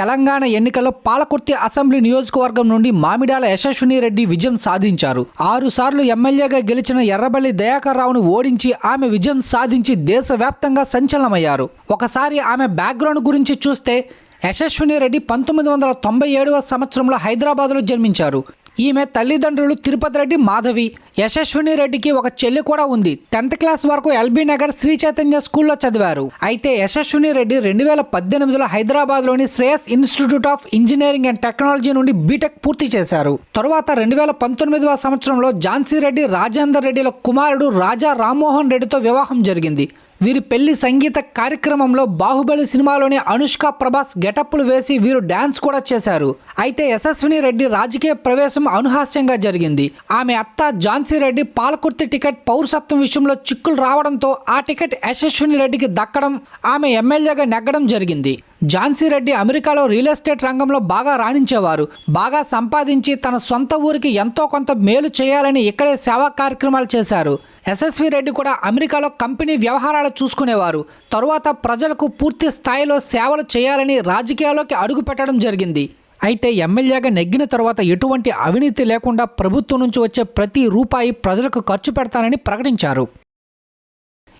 తెలంగాణ ఎన్నికల్లో పాలకుర్తి అసెంబ్లీ నియోజకవర్గం నుండి మామిడాల యశస్విని రెడ్డి విజయం సాధించారు. ఆరు సార్లు ఎమ్మెల్యేగా గెలిచిన ఎర్రబల్లి దయాకర్ రావును ఓడించి ఆమె విజయం సాధించి దేశవ్యాప్తంగా సంచలనమయ్యారు. ఒకసారి ఆమె బ్యాక్గ్రౌండ్ గురించి చూస్తే యశస్విని రెడ్డి పంతొమ్మిది వందల తొంభై ఏడవ సంవత్సరంలో హైదరాబాద్లో జన్మించారు. ఈమె తల్లిదండ్రులు తిరుపతి రెడ్డి మాధవి యశస్విని రెడ్డికి ఒక చెల్లి కూడా ఉంది. టెన్త్ క్లాస్ వరకు ఎల్బీ నగర్ శ్రీ చైతన్య స్కూల్లో చదివారు. అయితే యశస్విని రెడ్డి రెండు వేల పద్దెనిమిదిలో హైదరాబాద్లోని Shreyas institute of engineering and technology నుండి బీటెక్ పూర్తి చేశారు. తరువాత రెండు వేల పంతొమ్మిదవ సంవత్సరంలో ఝాన్సీ రెడ్డి రాజేందర్ రెడ్డిల కుమారుడు రాజా రామ్మోహన్ రెడ్డితో వివాహం జరిగింది. వీరి పెళ్ళి సంగీత కార్యక్రమంలో బాహుబలి సినిమాలోని అనుష్క ప్రభాస్ గెటప్లు వేసి వీరు డ్యాన్స్ కూడా చేశారు. అయితే యశస్విని రెడ్డి రాజకీయ ప్రవేశం అనుహాస్యంగా జరిగింది. ఆమె అత్త ఝాన్సీ రెడ్డి పాలకుర్తి టికెట్ పౌరసత్వం విషయంలో చిక్కులు రావడంతో ఆ టికెట్ యశస్విని రెడ్డికి దక్కడం ఆమె ఎమ్మెల్యేగా నెగ్గడం జరిగింది. ఝాన్సీ రెడ్డి అమెరికాలో రియల్ ఎస్టేట్ రంగంలో బాగా రాణించేవారు. బాగా సంపాదించి తన సొంత ఊరికి ఎంతో కొంత మేలు చేయాలని ఇక్కడే సేవా కార్యక్రమాలు చేశారు. ఎస్ఎస్వి రెడ్డి కూడా అమెరికాలో కంపెనీ వ్యవహారాలు చూసుకునేవారు. తరువాత ప్రజలకు పూర్తి స్థాయిలో సేవలు చేయాలని రాజకీయాల్లోకి అడుగు పెట్టడం జరిగింది. అయితే ఎమ్మెల్యేగా నెగ్గిన తర్వాత ఎటువంటి అవినీతి లేకుండా ప్రభుత్వం నుంచి వచ్చే ప్రతి రూపాయి ప్రజలకు ఖర్చు పెడతానని ప్రకటించారు.